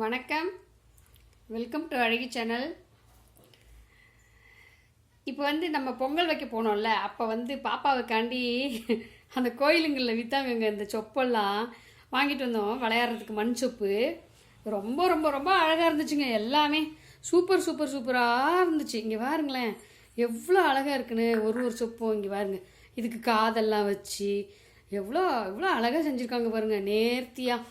வணக்கம். Welcome to அழகி channel இப்போ வந்து நம்ம பொங்கல் வைக்க போனோம்ல அப்போ வந்து பாப்பாவுக்காண்டி அந்த கோயிலுங்களில் விற்றாங்க இந்த சொப்பெல்லாம் வாங்கிட்டு வந்தோம் விளையாடுறதுக்கு மண் சொப்பு. ரொம்ப ரொம்ப ரொம்ப அழகாக இருந்துச்சுங்க எல்லாமே சூப்பர் சூப்பர் சூப்பராக இருந்துச்சு. இங்கே பாருங்களேன் எவ்வளோ அழகாக இருக்குன்னு ஒரு ஒரு சொப்பும் இங்கே பாருங்க. இதுக்கு காதெல்லாம் வச்சு எவ்வளோ எவ்வளோ அழகாக செஞ்சுருக்காங்க பாருங்கள் நேர்த்தியாக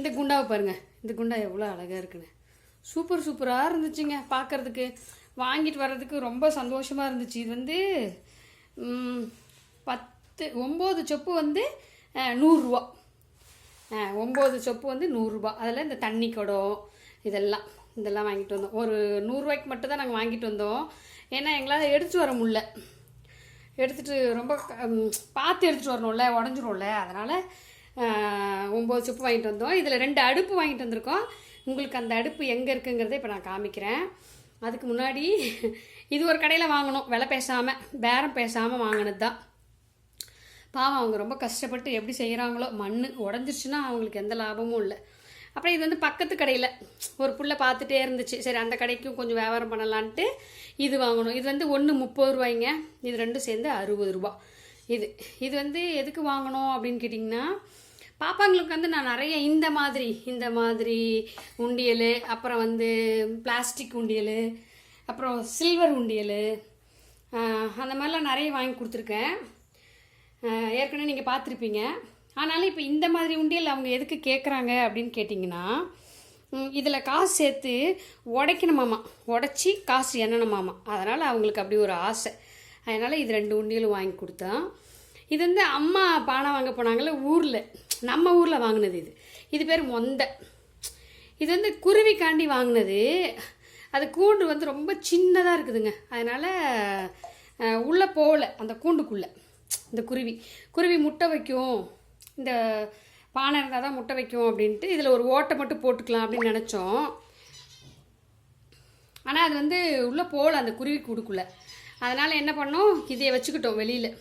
இந்த குண்டாவை பாருங்கள் இந்த குண்டா எவ்வளோ அழகாக இருக்குன்னு. சூப்பர் சூப்பராக இருந்துச்சுங்க பார்க்கறதுக்கு வாங்கிட்டு வர்றதுக்கு ரொம்ப சந்தோஷமாக இருந்துச்சு. இது வந்து பத்து ஒம்பது சொப்பு வந்து நூறுரூவா. ஒம்பது சொப்பு வந்து நூறுரூபா. அதில் இந்த தண்ணி குடம் இதெல்லாம் இதெல்லாம் வாங்கிட்டு வந்தோம். ஒரு நூறுரூவாய்க்கு மட்டும் தான் நாங்கள் வாங்கிட்டு வந்தோம். ஏன்னா எங்களால் எடுத்து வர முடியல. எடுத்துட்டு ரொம்ப பார்த்து எடுத்துகிட்டு வரணும்ல உடஞ்சிரும்ல. அதனால் ஒம்பது சுப்பு வாங்கிட்டு வந்தோம். இதில் ரெண்டு அடுப்பு வாங்கிட்டு வந்திருக்கோம். உங்களுக்கு அந்த அடுப்பு எங்கே இருக்குங்கிறத இப்போ நான் காமிக்கிறேன். அதுக்கு முன்னாடி இது ஒரு கடையில் வாங்கினோம் விலை பேசாமல் பேரம் பேசாமல் வாங்கினது தான் பாவம் அவங்க ரொம்ப கஷ்டப்பட்டு எப்படி செய்கிறாங்களோ மண் உடஞ்சிருச்சுன்னா அவங்களுக்கு எந்த லாபமும் இல்லை. அப்புறம் இது வந்து பக்கத்து கடையில் ஒரு புள்ள பார்த்துட்டே இருந்துச்சு. சரி அந்த கடைக்கும் கொஞ்சம் வியாபாரம் பண்ணலான்ட்டு இது வாங்கணும். இது வந்து ஒன்று முப்பது ரூபாய்ங்க. இது ரெண்டும் சேர்ந்து அறுபது ரூபா. இது இது வந்து எதுக்கு வாங்கணும் அப்படின்னு கேட்டிங்கன்னா பாப்பாங்களுக்கு வந்து நான் நிறைய இந்த மாதிரி இந்த மாதிரி உண்டியல் அப்புறம் வந்து பிளாஸ்டிக் உண்டியல் அப்புறம் சில்வர் உண்டியல் அந்த மாதிரிலாம் நிறைய வாங்கி கொடுத்துருக்கேன். ஏற்கனவே நீங்கள் பார்த்துருப்பீங்க. ஆனாலும் இப்போ இந்த மாதிரி உண்டியல் அவங்க எதுக்கு கேட்குறாங்க அப்படின்னு கேட்டிங்கன்னா இதில் காசு சேர்த்து உடைக்கணுமாமா உடச்சி காசு எண்ணணுமாமா அதனால் அவங்களுக்கு அப்படி ஒரு ஆசை. அதனால் இது ரெண்டு உண்டியலும் வாங்கி கொடுத்தோம் இது வந்து அம்மா பானை வாங்க போனாங்களே ஊரில். நம்ம ஊரில் வாங்கினது இது. இது பேர் மொந்த. இது வந்து குருவிக்காண்டி வாங்கினது. அது கூண்டு வந்து ரொம்ப சின்னதாக இருக்குதுங்க. அதனால் உள்ளே போகல. அந்த கூண்டுக்குள்ளே. இந்த குருவி. குருவி முட்டை வைக்கும். இந்த பானை இருந்தால் தான் முட்டை வைக்கும் அப்படின்ட்டு இதில் ஒரு ஓட்டை மட்டும் போட்டுக்கலாம் அப்படின்னு நினச்சோம். ஆனால் அது வந்து உள்ளே போகல அந்த குருவி கூடுக்குள்ளே அதனால் என்ன பண்ணோம்? இதையை வச்சுக்கிட்டோம் வெளியில்.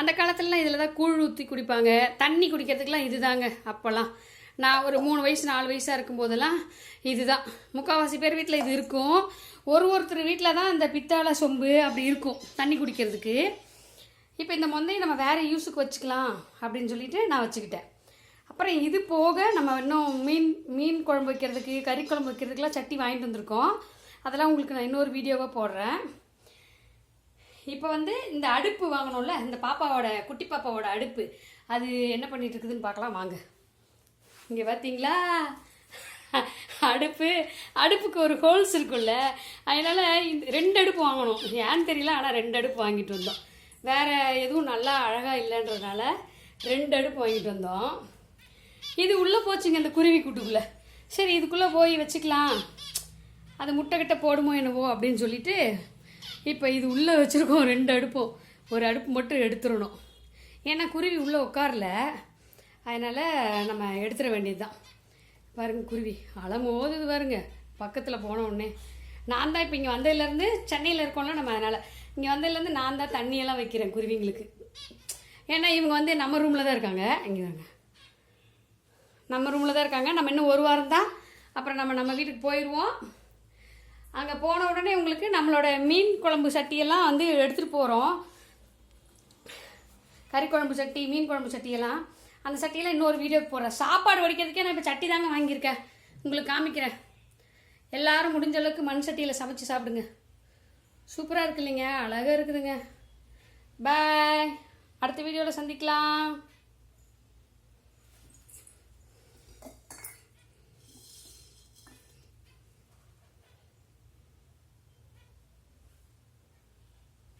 அந்த காலத்துலலாம் இதில் தான் கூழ் ஊற்றி குடிப்பாங்க. தண்ணி குடிக்கிறதுக்கெலாம் இதுதாங்க அப்போல்லாம் நான் ஒரு மூணு வயசு நாலு வயசாக இருக்கும்போதெல்லாம் இதுதான். முக்கால்வாசி பேர் வீட்டில் இது இருக்கும். ஒரு ஒருத்தர் வீட்டில் தான் இந்த பித்தாளை சொம்பு அப்படி இருக்கும் தண்ணி குடிக்கிறதுக்கு. இப்போ இந்த மொந்தையை நம்ம வேறு யூஸுக்கு வச்சுக்கலாம் அப்படின்னு சொல்லிட்டு நான் வச்சுக்கிட்டேன். அப்புறம் இது போக நம்ம இன்னும் மீன் மீன் குழம்பு வைக்கிறதுக்கு கறி குழம்பு வைக்கிறதுக்குலாம் சட்டி வாங்கிட்டு வந்திருக்கோம். அதெல்லாம் உங்களுக்கு நான் இன்னொரு வீடியோவாக போடுறேன். இப்போ வந்து இந்த அடுப்பு வாங்கணும்ல இந்த பாப்பாவோட குட்டி பாப்பாவோட அடுப்பு. அது என்ன பண்ணிட்டு இருக்குதுன்னு பார்க்கலாம் வாங்க. இங்கே பார்த்தீங்களா அடுப்பு அடுப்புக்கு ஒரு ஹோல்ஸ் இருக்குல்ல அதனால் இந்த ரெண்டு அடுப்பு வாங்கணும். ஏன்னு தெரியல ஆனால் ரெண்டு அடுப்பு வாங்கிட்டு வந்தோம். வேறு எதுவும் நல்லா அழகாக இல்லைன்றதுனால ரெண்டு அடுப்பு வாங்கிட்டு வந்தோம். இது உள்ளே போச்சுங்க இந்த குருவி கூட்டுக்குள்ளே. சரி இதுக்குள்ளே போய் வச்சுக்கலாம். அது முட்டை கிட்ட போடுமோ என்னவோ அப்படின்னு சொல்லிட்டு இப்போ இது உள்ளே வச்சுருக்கோம் ரெண்டு அடுப்பும் ஒரு அடுப்பு மட்டும் எடுத்துடணும். ஏன்னா குருவி உள்ளே உட்காரல. அதனால் நம்ம எடுத்துட வேண்டியது தான் பாருங்க குருவி. அலமோதுது பாருங்க. பக்கத்தில் போன உடனே. நான் தான் இப்போ இங்கே வந்ததுலேருந்து சென்னையில் இருக்கோம்ல நம்ம அதனால். இங்கே வந்ததுலேருந்து நான் தான் தண்ணியெல்லாம் வைக்கிறேன் குருவிங்களுக்கு. ஏன்னா இவங்க வந்து நம்ம ரூமில் தான் இருக்காங்க. இங்கே தாங்க நம்ம ரூமில் தான் இருக்காங்க. நம்ம இன்னும் ஒரு வாரம் தான். அப்புறம் நம்ம நம்ம வீட்டுக்கு போயிடுவோம் அங்கே போன உடனே உங்களுக்கு நம்மளோட மீன் குழம்பு சட்டியெல்லாம் வந்து எடுத்துகிட்டு போகிறோம் கறி குழம்பு சட்டி மீன் குழம்பு சட்டியெல்லாம். அந்த சட்டியெல்லாம் இன்னொரு வீடியோ போடுறேன். சாப்பாடு வடிக்கிறதுக்கே நான் இப்போ சட்டி தாங்க வாங்கியிருக்கேன். உங்களுக்கு காமிக்கிறேன். எல்லாரும் முடிஞ்ச அளவுக்கு மண் சட்டியில் சமைச்சு சாப்பிடுங்க. சூப்பராக இருக்கு இல்லைங்க அழகாக இருக்குதுங்க. பாய் அடுத்த வீடியோவில் சந்திக்கலாம்.